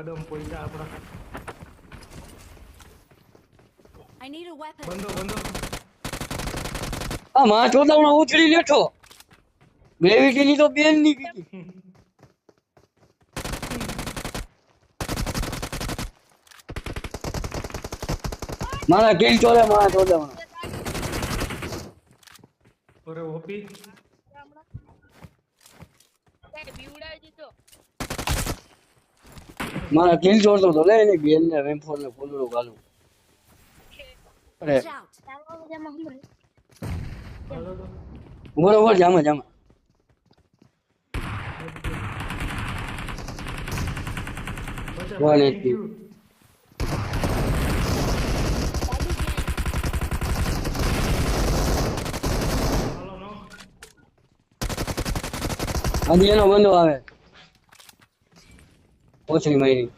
કદમ પોઈતા આપણા. I need a weapon. બંધો બંધો. આ માં ચોદાવણા ઉછળી લેઠો. ગ્રેવિટી ની તો બેનની કીધી મારા કિલ ચોલે માં ચોદાવણા ઓરે ઓપી. બીવડાવી દીધો. મારા કિલ ચોરતો તો લે એની બેન ને વેમ્ફોર ને ફૂલડું ગાલું અરે તો બરોબર Jama Jama બચા One thank HP. you. હાલો નો હજી, એનો બંધો આવે ઓછરી મારી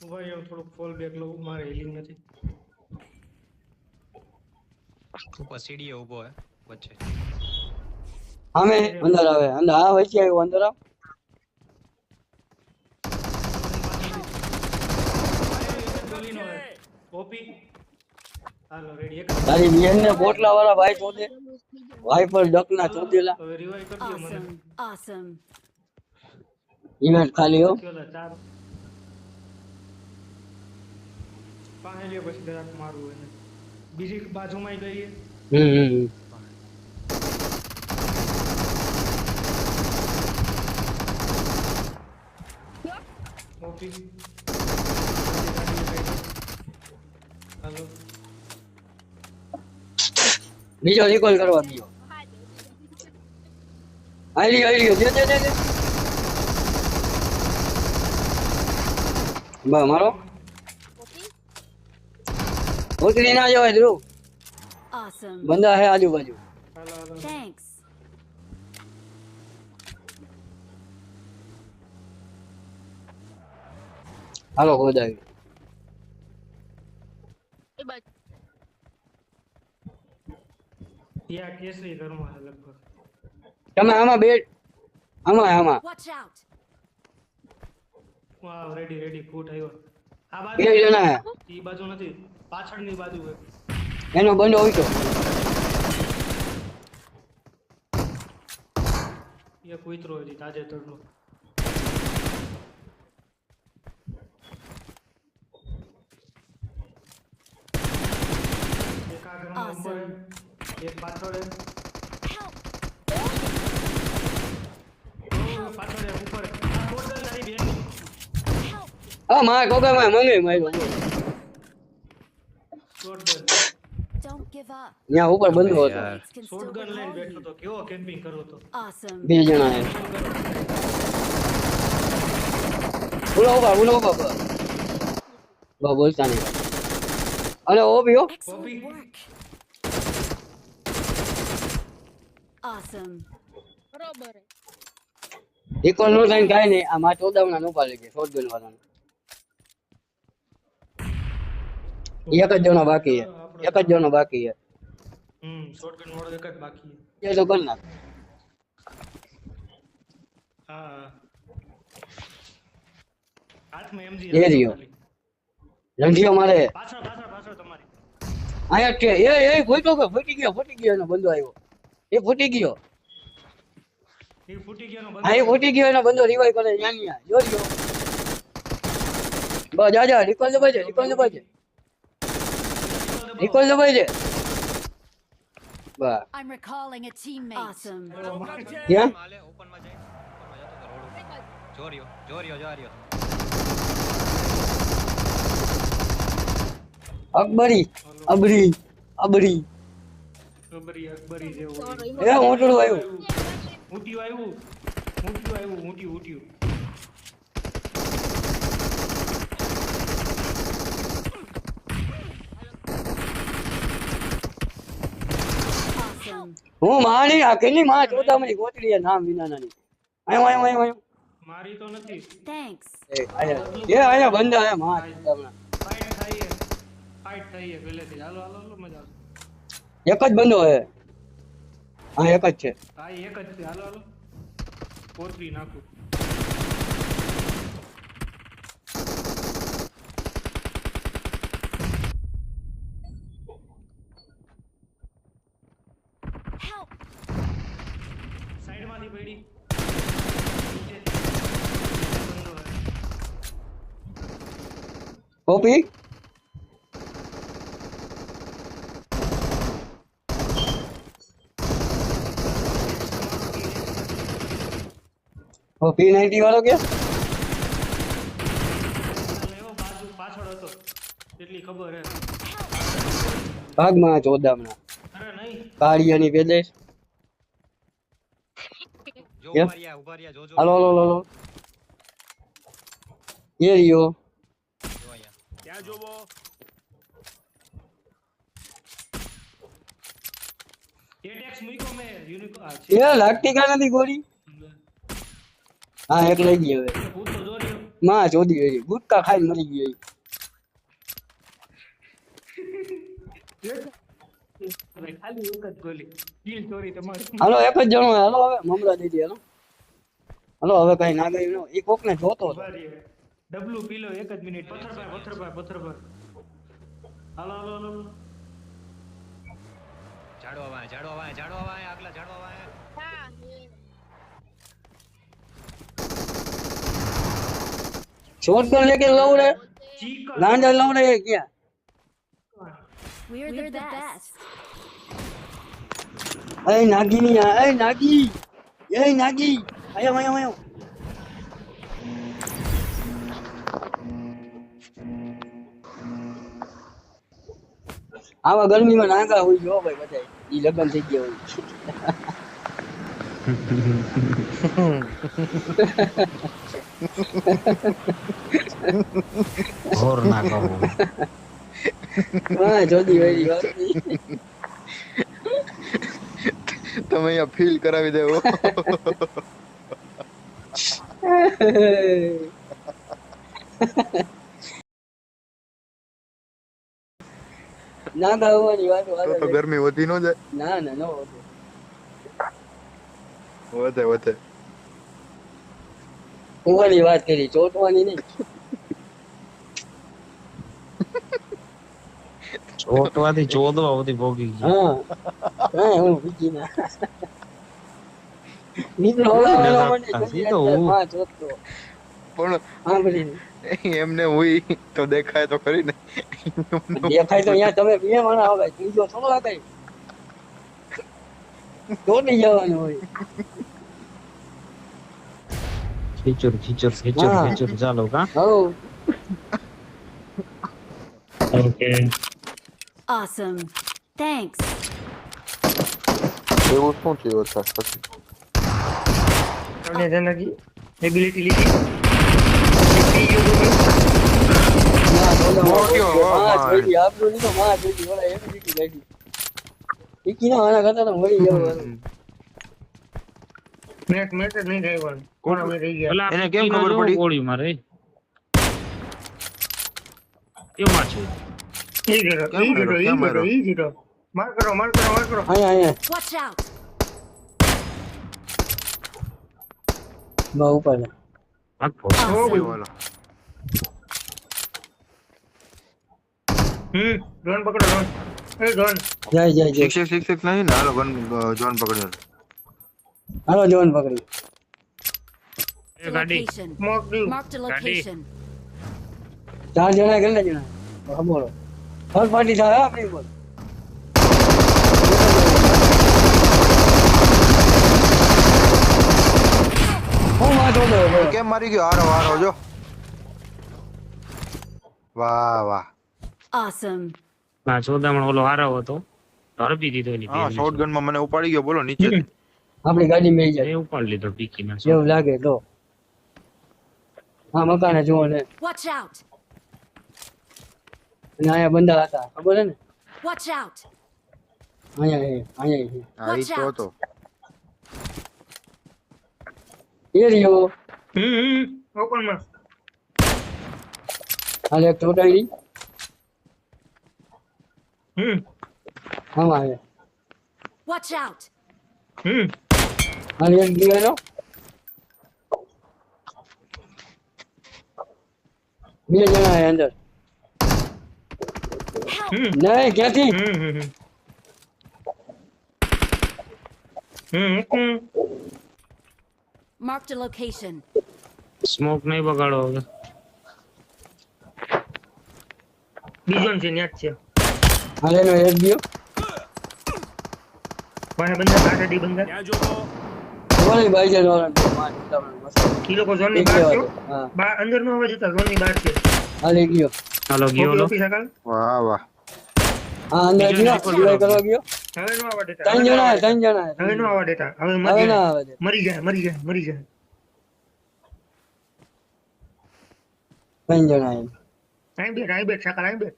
ઊભા રહ્યો થોડુંક ફોલ બેક લઉં મારે હિલિંગ નથી ઉપર સીડીએ ઊભો હે વચ્ચે સામે અંદર આવે અંદર આ વચ્ચે આવ્યો અંદર આવ. ઓપી. તારી બેન ને બોટલા વાળા ભાઈ ચોદે ભાઈ પર ડકના ચોદેલા હવે રિવાઇવ કરજો મને. Awesome. Awesome. ઇવેન્ટ ખાલી હો. કેલા ચાર. પાસે લ્યો પછી જરાક મારું એને. બીજી બાજુમાં કરીએ. હમ હમ હમ. ઓપી હાલો બીજો રિકોલ કરવા દીયો. આઈ આઈ દે દે દે દે બા મારો? ઉતરી ના જવાય ધ્રુવ. બંદા હે આજુબાજુ. હાલો હાલો Thanks. હાલો ગોદાવી એ બાજુ ત્યાં કેસરી ઘરમાં છે લગભગ. તમે આમાં બે આમાં આમાં. Watch out. વાહ રેડી રેડી ફૂટ આવ્યો. આ બે બાજુ જણા હે. ઈ બાજુ નથી. પાછળની બાજુ હે એનો બંધો હોય તો એ કૂતરો હતી તાજેતરનો એક આ ઘરમાં ઉપર હે, એક પાછળ હે. Help. ઓ, પાછળ હે, ઉપર હે. આ બોટલ તારી બેનની. Help. હા મારા કોકા માં મંગે માર્યો શોટગન Don't give up. ત્યાં ઉપર બંધો હતો યાર Mates can still શોટગન લઈને recall બેઠો you. તો કેવો કેમ્પિંગ કરતો તો Awesome. બે જણા હે બોલો ઊભા બોલો ઊભા બસ બસ બોલતા નહીં અને ઓ બીઓ Awesome. બરોબર. હે. ઇકોલ નો થઈને કાંઈ નહીં. આ માં ચોદાવના નો પાલે કે શોટગન વાળાને. એક જ જણો બાકી છે. એક જ જણો બાકી છે. હમ શોટગન વાળો એક જ બાકી છે. એ તો કરી નાખ. હા. હાથમાં MG એ રહ્યો. રંઢિયો મારે. પાછળ પાછળ પાછળ તમારી. અહીંયા જ છે. એ એ ફૂટ્યો કે ફૂટી ગયો ફૂટી ગયો એનો બંધો આવ્યો. એ ફૂટી ગયો. એ ફૂટી ગયો નો હા ફૂટી ગયો એનો બંદો રિવાઈવ કરે યાનિયા ન્યા જો જો. બસ જા જા રિકોલ દબાઈ છે રિકોલ દબાઈ છે. રિકોલ દબાઈ છે. બસ. I'm recalling a teammate. Awesome. ક્યાં ઓપનમાં જાય. જોરિયો જોરિયો જોરિયો અકબરી અબરી અબરી. અકબરી અકબરી જેવું એ મોટું આવ્યું. ઊંટિયું આવ્યું. ઊંટિયું આવ્યું ઊંટિયું ઊંટિયું હું માણી આ કેની માં ચોદામણી ગોતડી નામ વિનાનાની. આયો આયો આયો આયો. મારી તો નથી. થેન્ક્સ એ આયા. એ આયા બંદા આયા માં ચોદામણા ફાઇટ થઈ છે ફાઇટ થઈ છે પહેલેથી. હાલો હાલો હાલો મજા આવશે. એક જ બંધો હે હા એક જ છે હા એ એક જ છે હાલો હાલો ફોર થ્રી નાખું Help! સાઈડમાંથી પડી નીચે. બંધો હે. કોપી ઓ પી નાઇન્ટી વાળો કે લેવો બાજુ પાછળ હતો એટલી ખબર હે ભાગમાં ચોદામણા અરે નહીં કાળિયાની પેલેસ જો યપ. ઊભા રહ્યા ઊભા રહ્યા જોજો હાલો હાલો હાલો, હાલો એ રહ્યો જો અહીંયા ત્યાં જોવો એ ટેક્સ મૂક્યો મેં યુનિકો આ છે એ લાગતી કા નથી ગોળી હા એક લઈ ગયો હવે માં ચોદી ગઈ ગુટકા ખાઈને મરી ગયો ભાઈ ખાલી એક જ ગોલી કિલ ચોરી તમારી હાલો એક જ જણો હાલો હવે મમરા દીધી હલો હલો હવે કઈ ના ગયું. એ કોક ને જોતો. ડબલું પીલો એક જ મિનિટ પથ્થર પર પથ્થર પર પથ્થર પર હાલો હાલો હાલો ઝાડવા વાય ઝાડવા વાય ઝાડવા વાય આગલા ઝાડવા વાય હા એ. શોટગન લેકે લવડે ચીકન લાંડા લવડે એ ક્યાં We're, the, best. એ નાગીની આ એ નાગી એ નાગી આયો આયો આયો આવા ગરમીમાં નાગા હોય જો ભાઈ બધા ઈ લગન થઈ ગયા હોય ઘોર ના કહો હા જોદી વાળી વાત. તમે અહીંયા ફીલ કરાવી દેવો. ના હોવાની વાત તો તો ગરમી વધી ન જાય. ના ના નો હોતું. વધે વધે. હોવાની વાત કરી ચોટવાની નહીં. ચોટવાથી ચોદવા બધી ભોગી હા હા હું બીજી ના. મિત્રો તો પણ એમને તો દેખાય તો ખરી ને. દેખાય તો અહીંયા તમે બે માણા હોય ત્રીજો થોડો હકાય નહીં જવાનું હોય. ખીચુર ખીચુર હા. ખીચુર ચાલો કા ઓકે Awesome. Thanks. એવું શું થયું હતા પછી તમને જનકી એબિલિટી લીધી ના બોલો મોટ્યો, ઓ માં ભાઈ. જોઈ આપણું લીધો માં જોઈ ઓલા એમ લીધી ગાડી ઈકી ના આના કરતા તો મળી જવું મેચ મેચ જ નહીં થાય કોણ? અમે રહી ગયા? એને કેમ ખબર પડી? ગોળી મારે એમાં છે. ઈ જીરો કેમ ઈ જીરો માર્યો? ઈ કેમ જીરો માર્યો? ઈ જીરો માર કરો માર કરો માર કરો. અહીંયા અહીંયા. Watch out! બા ઉપર ભાગ ઓ બોલો હમ ડ્રોન પકડો ડ્રોન એ ડ્રોન જાય જાય જાય. શિક્ષક શિક્ષક નહીં ને? ગન જોન પકડ્યો. હાલો જોન પકડી. એ ગાડી. Location. ચાર જણા કેટલા જણા હા બોલો થર્ડ પાર્ટી થાય આપણી બોલ. કેમ મારી ગયો? હારો હારો જો. વાહ વાહ. ઓસમ ના ચોદામણ ઓલો હારો હતો. ધરબી દીધો એની હા શોટગનમાં મને ઉપાડી ગયો. બોલો નીચે. આપણી ગાડી મેં જાય. એવું પણ લીધો પીકી ના એવું લાગે તો. હા મકાને જુઓ ને. વોચ આઉટ અને અહીંયા બંદા હતા. ખબર ને? વોચ આઉટ અહીંયા છે, અહીંયા છે. હા ઈ તો એ રહ્યો. હમ ઓપનમાં. હાલે એક ચોટાડી. હમ. હા આવે. વોચ આઉટ હમ. Alguien dígalo. બે જણા હે અંદર નહીં ક્યાંથી Marked a location. સ્મોક નહીં બગાડો હવે. બીજો છે ન્યાજ છે. હાલે નો એક ગયો. પણ બંદર કાઢડી બંદર ત્યાં જોવો. છે નો પાંચ ઉતાવળ મસ્ત ઈ લોકો ઝોનની બહાર છે? હા. અંદર નો અવાજ હતા ઝોનની બહાર છે. હાલે ગયો. હાલો ગયો ઓકે, વાહ વાહ. હા અંદર ગયો. report કરવા ગયો. હવે નો આવવા દેતા ત્રણ જણા ત્રણ જણા હવે નો આવવા દેતા હવે મરી ના જાય મરી જાય મરી જાય મરી જાય ત્રણ જણા. આઈ બેઠ.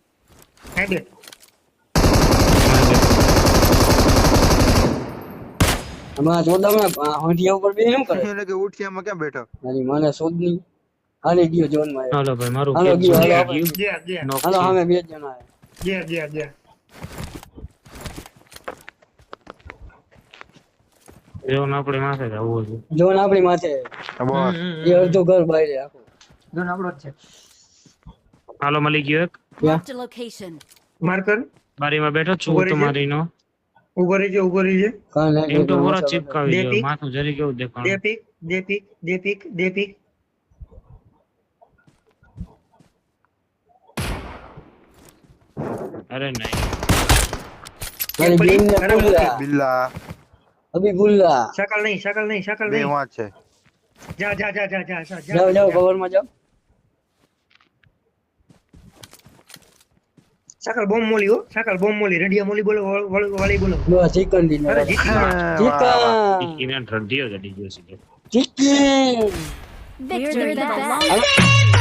આઈ બેઠ. હમણાં ચોદામણા હોંઠિયા ઉપર બે શું કરે? એટલે કે ઉઠિયામાં ક્યાં બેઠો? મારી મને શોધ નહીં હાલે ગયો જોનમાં હાલો ભાઈ મારું હાલો, કેમ ગયો, હાલો, ગયું? આપણે. ગયા ગયા નોક હાલો છે. સામે બે જ જણા છે. ગયા ગયા ગયા જેવું ને આપણે માથે જ આવવું છે. જોન આપણી માથે. બસ એ અડધું ઘર બહાર આખું. જોન આપણો જ છે. હાલો મળી ગયો એક? Marked a location. માર્કર બારીમાં બેઠો છું ઊભો રહેજે. તમારીનો ઊભો રહેજે ઊભો રહેજે કાંઈ નહીં, એમ તો કોઈ બોરા મસાલો ચીપકાવી બે દો પીક. માથું જરી કેવું દે દેખાણું પીક દે પીક દે પીક દે પીક અરે નહીં મારી પેલી બેનને બરાબર. ભૂલ્યા. બિલ્લા અભી ભૂલ્યા. શકલ નહીં શકલ નહીં શકલ બે નહીં વાંચ છે જા જા જા જા સાકર બોમ મોલી હો. સાકર બોમ મોલી. રંડિયા મોલી બોલો વાળી બોલો. લો ચિકન ડીનો ચિકન. ચિકન. રંડિયો જડી ગયો છે ચિકન. Victor the best